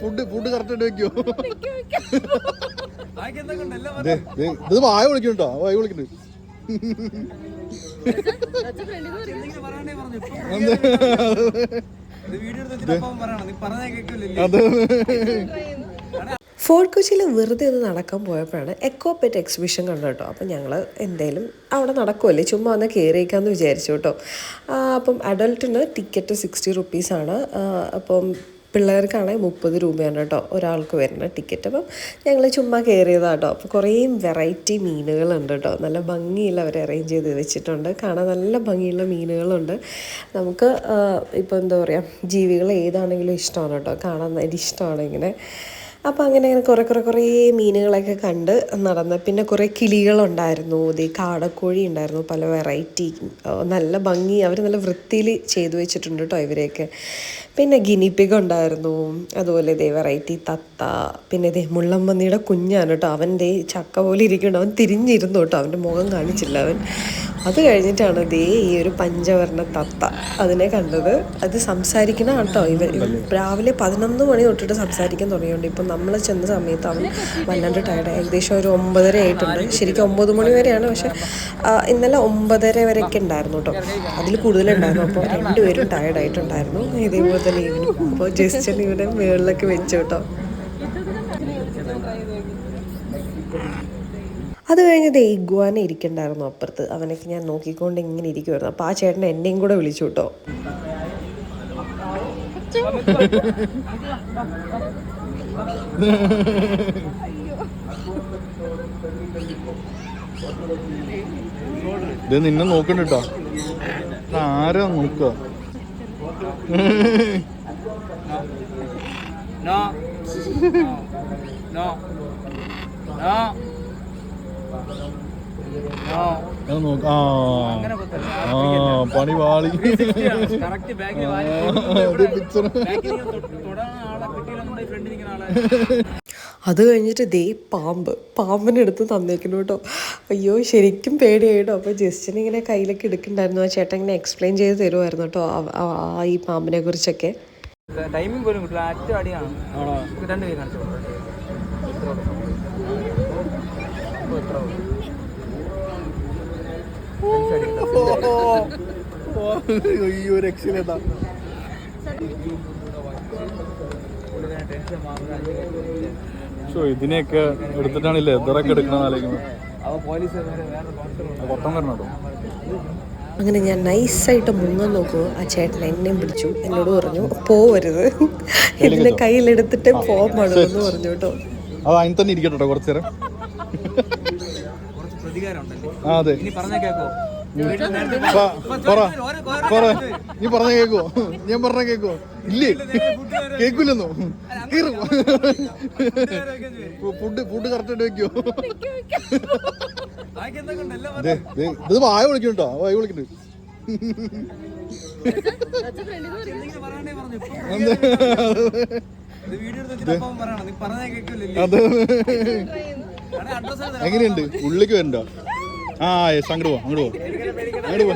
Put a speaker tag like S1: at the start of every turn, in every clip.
S1: Food food correct ആയിട്ട് വെക്കോ.
S2: ബാക്കി എല്ലാം
S1: ദേ, ദേ, ഇത് വായ വിളിക്കണ്ടോ വായ വിളിക്കുന്നുണ്ട്. അത്
S3: ഫോർട്ട് കൊച്ചിയിൽ വെറുതെ ഒന്ന് നടക്കാൻ പോയപ്പോഴാണ് എക്കോ പെറ്റ് എക്സിബിഷൻ കണ്ടു കേട്ടോ. അപ്പം ഞങ്ങൾ എന്തേലും അവിടെ നടക്കുമല്ലേ ചുമ്മാ ഒന്ന് കയറിയേക്കാന്ന് വിചാരിച്ചു കേട്ടോ. അപ്പം അഡൾട്ടിന് ടിക്കറ്റ് സിക്സ്റ്റി റുപ്പീസാണ് അപ്പം പിള്ളേർക്കാണെങ്കിൽ മുപ്പത് രൂപയാണ് കേട്ടോ ഒരാൾക്ക് വരുന്ന ടിക്കറ്റ് അപ്പം ഞങ്ങൾ ചുമ്മാ കയറിയതാണ് കേട്ടോ അപ്പോൾ കുറേ വെറൈറ്റി മീനുകളുണ്ട് കേട്ടോ. നല്ല ഭംഗിയിൽ അവർ അറേഞ്ച് ചെയ്ത് വെച്ചിട്ടുണ്ട്. കാണാൻ നല്ല ഭംഗിയുള്ള മീനുകളുണ്ട്. നമുക്ക് ഇപ്പോൾ എന്താ പറയുക ജീവികൾ ഏതാണെങ്കിലും ഇഷ്ടമാണ് കേട്ടോ. കാണാൻ ഇഷ്ടമാണ് ഇങ്ങനെ. അപ്പോൾ അങ്ങനെ അങ്ങനെ കുറേ കുറേ കുറേ മീനുകളൊക്കെ കണ്ട് നടന്ന് പിന്നെ കുറേ കിളികളുണ്ടായിരുന്നു. ദേ കാടക്കോഴി ഉണ്ടായിരുന്നു പല വെറൈറ്റി നല്ല ഭംഗി. അവർ നല്ല വൃത്തിയിൽ ചെയ്തു വെച്ചിട്ടുണ്ട് കേട്ടോ ഇവരെയൊക്കെ. പിന്നെ ഗിനിപ്പിഗ് ഉണ്ടായിരുന്നു. അതുപോലെ ഇതേ വെറൈറ്റി തത്ത. പിന്നെ ഇതേ മുള്ളമ്പന്നിയുടെ കുഞ്ഞാണ് കേട്ടോ അവന്റെ ചക്ക പോലെ ഇരിക്കുന്നുണ്ട്. അവൻ തിരിഞ്ഞിരുന്നു കേട്ടോ അവന്റെ മുഖം കാണിച്ചില്ല അവൻ. അത് കഴിഞ്ഞിട്ടാണ് ദേ ഈ ഒരു പഞ്ചവർണ തത്ത. അതിനെ കണ്ടത്. അത് സംസാരിക്കണ കേട്ടോ ഇവൻ രാവിലെ പതിനൊന്ന് മണി തൊട്ടിട്ട് സംസാരിക്കാൻ തുടങ്ങിയുണ്ട് ഇപ്പം നമ്മൾ ചെന്ന സമയത്ത് അവൻ വല്ലാണ്ട് ടയർഡ് ഏകദേശം ഒരു ഒമ്പതര ആയിട്ടുണ്ട്. ശരിക്കും ഒമ്പത് മണി വരെയാണ്. പക്ഷെ ഇന്നലെ ഒമ്പതര വരെയൊക്കെ ഉണ്ടായിരുന്നു കേട്ടോ. അതിൽ കൂടുതലുണ്ടായിരുന്നു. അപ്പോൾ രണ്ടുപേരും ടയർഡ് ആയിട്ടുണ്ടായിരുന്നു. ഇതേപോലെ തന്നെ ഇവനും. അപ്പോൾ ജസ്റ്റ് ഇവനെ മേളിലൊക്കെ വെച്ചു കേട്ടോ. അത് കഴിഞ്ഞത് ദേ ഇഗ്വാന ഇരിക്കണ്ടായിരുന്നു അപ്പുറത്ത് അവനൊക്കെ ഞാൻ നോക്കിക്കൊണ്ട് ഇങ്ങനെ ഇരിക്കുമായിരുന്നു അപ്പോൾ ആ ചേട്ടൻ എന്നെയും കൂടെ വിളിച്ചു കേട്ടോ
S1: ഇത് നിന്നെ നോക്കണ്ടോ ആരാ നോക്കുക
S2: നോ നോ നോ നോ
S1: നോക്ക No.
S2: No. കുത്തല്ല.
S1: ആ. പണി വാളി. അത്
S3: കഴിഞ്ഞിട്ട് ദേ പാമ്പ്. പാമ്പിനെ എടുത്ത് തന്നേക്കുന്നു കേട്ടോ. അയ്യോ ശരിക്കും പേടിയായിട്ടോ. അപ്പോൾ ജസ്റ്റിന് ഇങ്ങനെ കയ്യിലൊക്കെ എടുക്കണ്ടായിരുന്നു. ആ ചേട്ടൻ ഇങ്ങനെ എക്സ്പ്ലെയിൻ ചെയ്ത് തരുമായിരുന്നു കേട്ടോ ആ- ഈ പാമ്പിനെ കുറിച്ചൊക്കെ.
S2: ടൈമിംഗ് പോലും കിട്ടില്ല അറ്റ അടിയാണ്. രണ്ട് കൈ കാണിച്ചു
S1: അയ്യോ രക്ഷയിലേട്ടാ ഷോ ഇതിനെയൊക്കെ എടുത്തിട്ടാണില്ലേ ഈ ലെതറൊക്കെ എടുക്കണം ആലോചിക്കുന്നത് പൊട്ടം വരണം കേട്ടോ
S3: അങ്ങനെ ഞാൻ നൈസായിട്ട് മുങ്ങാൻ നോക്കുമോ ആ ചേട്ടൻ എന്നെയും പിടിച്ചു. എന്നോട് പറഞ്ഞു പോവരുത്. ഇതിനെ കയ്യിലെടുത്തിട്ട് പോകാൻ പാടുള്ളൂ എന്ന് പറഞ്ഞു കേട്ടോ.
S1: അത് അതിന് തന്നെ ഇരിക്കട്ടോ കേട്ടോ കുറച്ചു നേരം
S2: കുറച്ച് പ്രതികാരം ഉണ്ടല്ലേ
S1: ആ അതെ. പറ നീ പറഞ്ഞ കേക്കോ? ഞാൻ പറഞ്ഞ കേക്കോ? ഇല്ലേ? കേക്കൂലെന്നോ? കേറും. ഫുഡ് ഫുഡ് കറക്റ്റ് ആയിട്ട് വെക്കോ. ഇത് വായ വിളിക്കണ്ടോ വായ വിളിക്കുന്നുണ്ട്.
S2: വീഡിയോ പറയണം. നീ പറഞ്ഞ
S1: എങ്ങനെയുണ്ട്? ഉള്ളിലേക്ക് വരണ്ടോ? ആ യെസ് അങ്ങോട്ട് പോ അങ്ങോട്ട് പോ. അങ്ങോട്ട് പോ.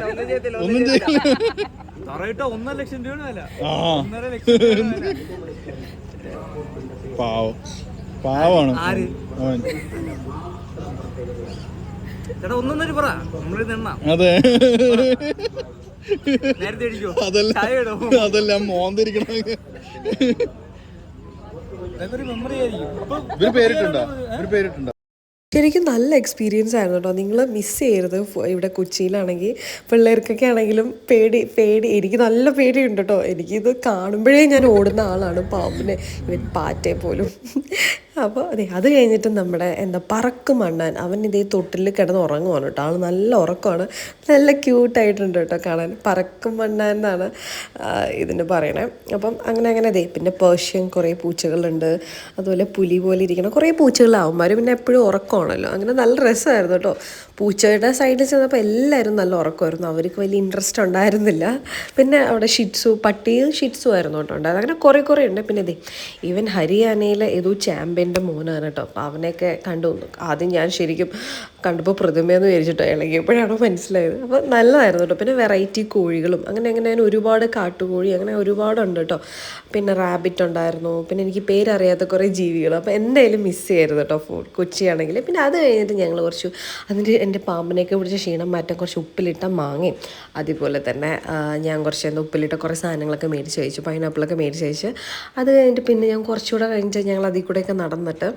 S1: ഒന്നും ചെയ്യില്ല.
S2: ഒന്നര ലക്ഷം രൂപ
S1: ആ. പാവം. പാവാണ്. അതെ. അതല്ല. മോന്തിരിക്കണ ഇവർ പേരിട്ടുണ്ടോ? ഇവർ പേരിട്ടുണ്ടോ?
S3: ശരിക്കും നല്ല എക്സ്പീരിയൻസ് ആയിരുന്നു കേട്ടോ നിങ്ങൾ മിസ് ചെയ്യരുത്. ഇവിടെ കൊച്ചിയിലാണെങ്കിൽ പിള്ളേർക്കൊക്കെ ആണെങ്കിലും പേടി പേടി എനിക്ക് നല്ല പേടിയുണ്ട് കേട്ടോ എനിക്കിത് കാണുമ്പോഴേ ഞാൻ ഓടുന്ന ആളാണ് പാമ്പിനെ ഇവൻ പാറ്റേ പോലും അപ്പോൾ അതെ അത് കഴിഞ്ഞിട്ട് നമ്മുടെ എന്താ പറക്കും മണ്ണാൻ അവൻ ഇതേ തൊട്ടിൽ കിടന്ന് ഉറങ്ങുവാണ് കേട്ടോ. ആൾ നല്ല ഉറക്കമാണ്. നല്ല ക്യൂട്ടായിട്ടുണ്ട് കേട്ടോ കാണാൻ. പറക്കും മണ്ണാൻ എന്നാണ് ഇതിന് പറയണേ. അപ്പം അങ്ങനെ അങ്ങനെ അതെ പിന്നെ പേർഷ്യൻ കുറേ പൂച്ചകളുണ്ട്. അതുപോലെ പുലി പോലെ ഇരിക്കണം. കുറേ പൂച്ചകളാവും. അവന്മാർ പിന്നെ എപ്പോഴും ഉറക്കമാണല്ലോ. അങ്ങനെ നല്ല രസമായിരുന്നു കേട്ടോ. പൂച്ചയുടെ സൈഡിൽ ചെന്നപ്പോൾ എല്ലാവരും നല്ല ഉറക്കമായിരുന്നു. അവർക്ക് വലിയ ഇൻട്രസ്റ്റ് ഉണ്ടായിരുന്നില്ല. പിന്നെ അവിടെ ഷിറ്റ്സു പട്ടിയും ഷിറ്റ്സു ആയിരുന്നു കേട്ടോ ഉണ്ടായത് അങ്ങനെ കുറേ കുറേ ഉണ്ട്. പിന്നെ ഇതേ ഈവൻ ഹരിയാനയിലെ ഏതോ ചാമ്പ്യൻ അളിയന്റെ മോനാണ് കേട്ടോ. അപ്പോൾ അവനെയൊക്കെ കണ്ടു. ആദ്യം ഞാൻ ശരിക്കും കണ്ടപ്പോൾ പ്രതിമയെന്ന് വിചാരിച്ചിട്ടോ ഇളകിയപ്പോഴാണ് മനസ്സിലായത്. അപ്പോൾ നല്ലതായിരുന്നു കേട്ടോ. പിന്നെ വെറൈറ്റി കോഴികളും അങ്ങനെ അങ്ങനെ ഒരുപാട് കാട്ടുകോഴി അങ്ങനെ ഒരുപാടുണ്ട് കേട്ടോ. പിന്നെ റാബിറ്റ് ഉണ്ടായിരുന്നു. പിന്നെ എനിക്ക് പേരറിയാത്ത കുറേ ജീവികൾ. അപ്പോൾ എന്തായാലും മിസ് ചെയ്യരുത് കേട്ടോ ഫുഡ് കൊച്ചിയാണെങ്കിൽ പിന്നെ അത് കഴിഞ്ഞിട്ട് ഞങ്ങൾ കുറച്ച് അതിന്റെ എന്റെ പാമ്പിനെയൊക്കെ പിടിച്ച ക്ഷീണം മാറ്റാൻ കുറച്ച് ഉപ്പിലിട്ട മാങ്ങയും അതുപോലെ തന്നെ ഞാൻ കുറച്ച് എന്താ ഉപ്പിലിട്ട കുറേ സാധനങ്ങളൊക്കെ മേടിച്ച് കഴിച്ചു. പൈനാപ്പിളൊക്കെ മേടിച്ച് കഴിച്ച്. അത് കഴിഞ്ഞിട്ട് പിന്നെ ഞാൻ കുറച്ചുകൂടെ കഴിഞ്ഞ് ഞങ്ങൾ അതിൽ കൂടെയൊക്കെ നടന്നിട്ട്.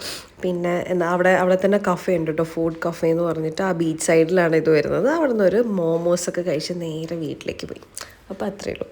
S3: പിന്നെ എന്താ അവിടെ അവിടെ തന്നെ കഫേ ഉണ്ട് കേട്ടോ ഫുഡ് കഫേ എന്ന് പറഞ്ഞിട്ട് ആ ബീച്ച് സൈഡിലാണ് ഇത് വരുന്നത്. അവിടെ നിന്ന് ഒരു മോമോസൊക്കെ കഴിച്ച് നേരെ വീട്ടിലേക്ക് പോയി. അപ്പോൾ അത്രയേ ഉള്ളൂ.